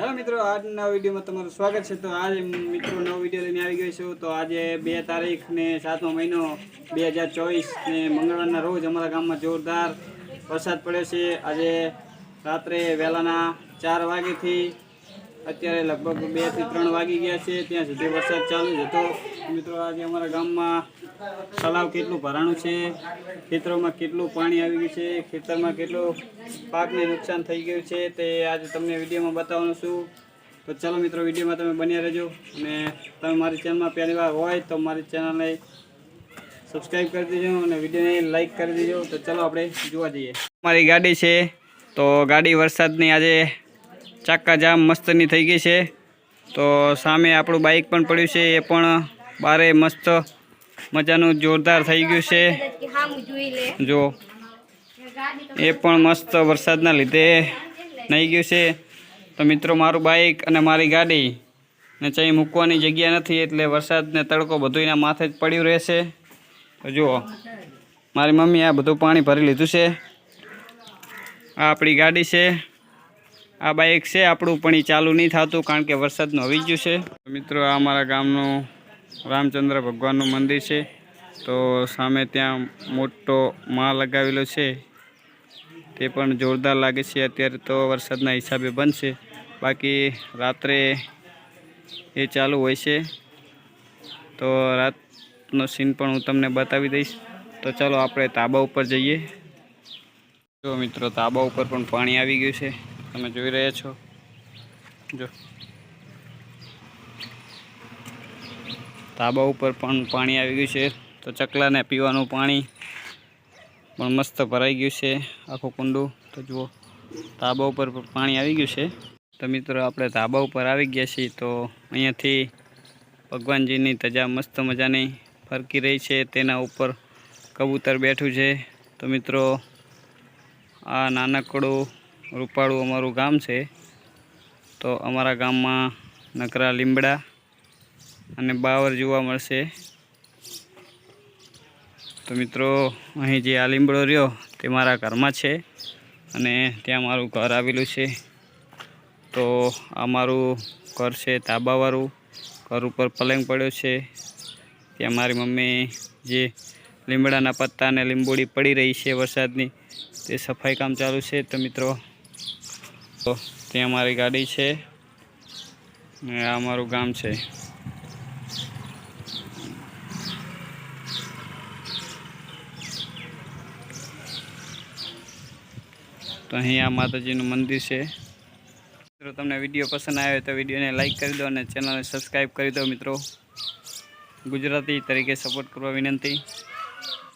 Hello મિત્રો, આજના વિડીયોમાં તમારું સ્વાગત છે. તો આજે મિત્રો નવો વીડિયો લઈને આવી ગયો છું. તો આજે બે તારીખ ને સાતમો મહિનો બે હજાર ચોવીસ ને મંગળવારના રોજ અમારા ગામમાં જોરદાર વરસાદ પડ્યો છે. આજે રાત્રે વહેલાના ચાર વાગ્યાથી અત્યારે લગભગ બેથી ત્રણ વાગી ગયા છે. ત્યાં સુધી વરસાદ ચાલુ જ હતો. મિત્રો, આજે અમારા ગામમાં તલાવ કેટલું ભરાણું છે? ખેતરોમાં કેટલું પાણી આવી ગયું છે? ખેતરમાં કેટલું પાકને નુકસાન થઈ ગયું છે? તે આજે તમને વિડીયોમાં બતાવવાનું છું. તો ચાલો મિત્રો, વિડીયોમાં તમે બન્યા રહેજો અને તમે મારી ચેનલમાં પહેલી વાર હોય તો મારી ચેનલને સબસ્ક્રાઈબ કરી દેજો અને વિડીયોને લાઈક કરી દેજો. તો ચાલો આપણે જોવા જઈએ. મારી ગાડી છે, તો ગાડી વરસાદની આજે ચાક્કા જામ મસ્તની થઈ ગઈ છે. તો સામે આપણું બાઇક પણ પડ્યું છે. એ પણ બારે મસ્ત મજાનું જોરદાર થઈ ગયું છે. જો, એ પણ મસ્ત વરસાદના લીધે નહીં ગયું છે. તો મિત્રો, મારું બાઇક અને મારી ગાડી ને ચાઈ મૂકવાની જગ્યા નથી, એટલે વરસાદને તડકો બધું એના માથે જ પડ્યું રહેશે. તો જુઓ, મારી મમ્મી આ બધું પાણી ભરી લીધું છે. આ આપણી ગાડી છે. આ બાઇક છે આપણું, પણ એ ચાલુ નહીં થતું કારણ કે વરસાદનું આવી ગયું છે. મિત્રો, આ અમારા ગામનું રામચંદ્ર ભગવાનનું મંદિર છે. તો સામે ત્યાં મોટો મા લગાવેલો છે. તે પણ જોરદાર લાગે છે. અત્યારે તો વરસાદના હિસાબે છે બાકી રાત્રે એ ચાલુ હોય છે. તો રાતનો સીન પણ હું તમને બતાવી દઈશ. તો ચાલો આપણે તાબા ઉપર જઈએ. જો મિત્રો તાબા ઉપર પણ પાણી આવી ગયું છે. તમે જોઈ રહ્યા છો. જો. તાબા ઉપર પણ પાણી આવી ગયું છે. તો ચકલાને પીવાનું પાણી પણ મસ્ત ભરાઈ ગયું છે આખું કુંડું. તો જુઓ, ધાબા ઉપર પણ પાણી આવી ગયું છે. તો મિત્રો, આપણે ધાબા ઉપર આવી ગયા છીએ તો અહીંયાથી ભગવાનજીની ધજા મસ્ત મજાની ફરકી રહી છે. તેના ઉપર કબૂતર બેઠું છે. તો મિત્રો, આ નાનકડું રૂપાળું અમારું ગામ છે. તો અમારા ગામમાં નકરા લીમડા અને બાવર જોવા મળશે. તો મિત્રો, અહીં જે આ લીમડો રહ્યો, તે મારા ઘરમાં છે અને ત્યાં મારું ઘર આવેલું છે. તો આ મારું ઘર છે તાબાવાળું ઘર ઉપર પલંગ પડ્યો છે. ત્યાં મારી મમ્મી જે લીમડાના પત્તા અને લીંબોડી પડી રહી છે વરસાદની, તે સફાઈ કામ ચાલુ છે. તો મિત્રો, તો ત્યાં મારી ગાડી છે ને આ મારું ગામ છે. તો અહીંયા માતાજીનું મંદિર છે. મિત્રો, તમને વીડિયો પસંદ આવ્યો તો વિડીયોને લાઇક કરી દો અને ચેનલને સબસ્ક્રાઈબ કરી દો મિત્રો. ગુજરાતી તરીકે સપોર્ટ કરવા વિનંતી.